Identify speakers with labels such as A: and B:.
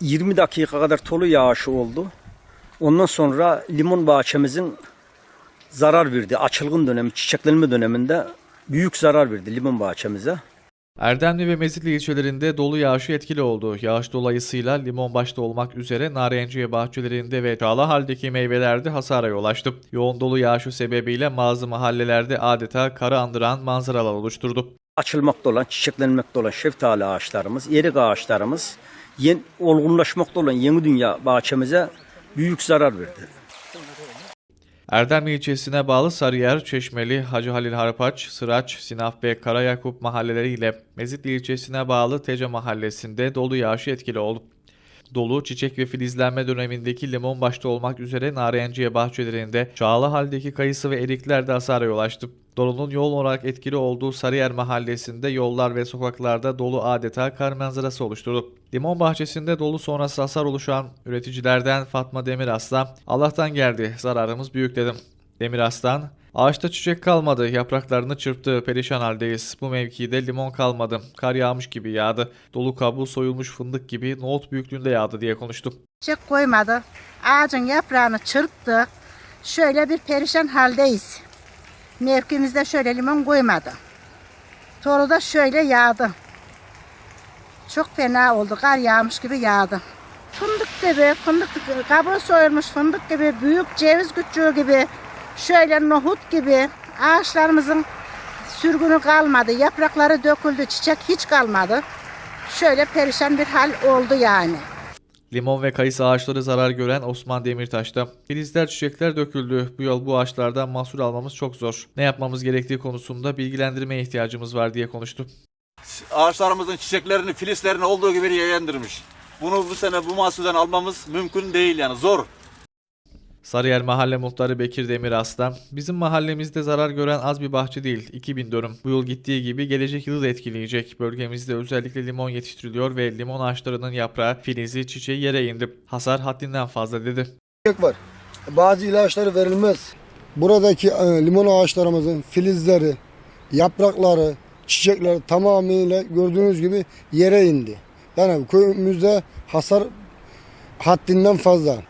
A: 20 dakika kadar tolu yağışı oldu. Ondan sonra limon bahçemizin zarar verdi. Açılgın dönemi, çiçeklenme döneminde büyük zarar verdi limon bahçemize.
B: Erdemli ve Mezitli ilçelerinde dolu yağışı etkili oldu. Yağış dolayısıyla limon başta olmak üzere narenciye bahçelerinde ve çağla haldeki meyvelerde hasara yol açtı. Yoğun dolu yağışı sebebiyle bazı mahallelerde adeta karı andıran manzaralar oluşturdu.
A: Açılmakta olan, çiçeklenmekte olan şeftali ağaçlarımız, erik ağaçlarımız, yeni, olgunlaşmakta olan yeni dünya bahçemize büyük zarar verdi.
B: Erdemli ilçesine bağlı Sarıyer, Çeşmeli, Hacı Halil Harpaç, Sıraç, Sinaf ve Karayakup mahalleleriyle Mezitli ilçesine bağlı Tece mahallesinde dolu yağışı etkili oldu. Dolu, çiçek ve filizlenme dönemindeki limon başta olmak üzere narenciye bahçelerinde çağlı haldeki kayısı ve erikler de hasara yol açtı. Dolunun yoğun olarak etkili olduğu Sarıyer mahallesinde yollar ve sokaklarda dolu adeta kar manzarası oluşturdu. Limon bahçesinde dolu sonrası hasar oluşan üreticilerden Fatma Demiraslan, Allah'tan geldi zararımız büyük dedim. Demiraslan, ağaçta çiçek kalmadı, yapraklarını çırptı, perişan haldeyiz. Bu mevkide limon kalmadı, kar yağmış gibi yağdı. Dolu kabuğu soyulmuş fındık gibi nohut büyüklüğünde yağdı diye konuştu.
C: Çiçek koymadı. Ağacın yaprağını çırptı. Şöyle bir perişan haldeyiz. Mevkimizde şöyle limon koymadı. Tolu da şöyle yağdı. Çok fena oldu. Kar yağmış gibi yağdı. Fındık gibi, fındık kabuğu soyulmuş fındık gibi, büyük ceviz küçüğü gibi, şöyle nohut gibi ağaçlarımızın sürgünü kalmadı. Yaprakları döküldü, çiçek hiç kalmadı. Şöyle perişan bir hal oldu yani.
B: Limon ve kayısı ağaçları zarar gören Osman Demirtaş'ta. Filizler çiçekler döküldü. Bu yıl bu ağaçlardan mahsul almamız çok zor. Ne yapmamız gerektiği konusunda bilgilendirmeye ihtiyacımız var diye konuştu.
D: ağaçlarımızın çiçeklerini, filizlerini olduğu gibi yayındırmış. Bunu bu sene bu mahsulden almamız mümkün değil yani zor.
B: Sarıyer Mahalle Muhtarı Bekir Demir Aslan, bizim mahallemizde zarar gören az bir bahçe değil, 2000 dönüm. Bu yıl gittiği gibi gelecek yılı da etkileyecek. Bölgemizde özellikle limon yetiştiriliyor ve limon ağaçlarının yaprağı, filizi, çiçeği yere indi. Hasar haddinden fazla dedi.
E: var. Bazı ilaçları verilmez. Buradaki e, limon ağaçlarımızın filizleri, yaprakları, çiçekleri tamamıyla gördüğünüz gibi yere indi. Yani köyümüzde hasar haddinden fazla.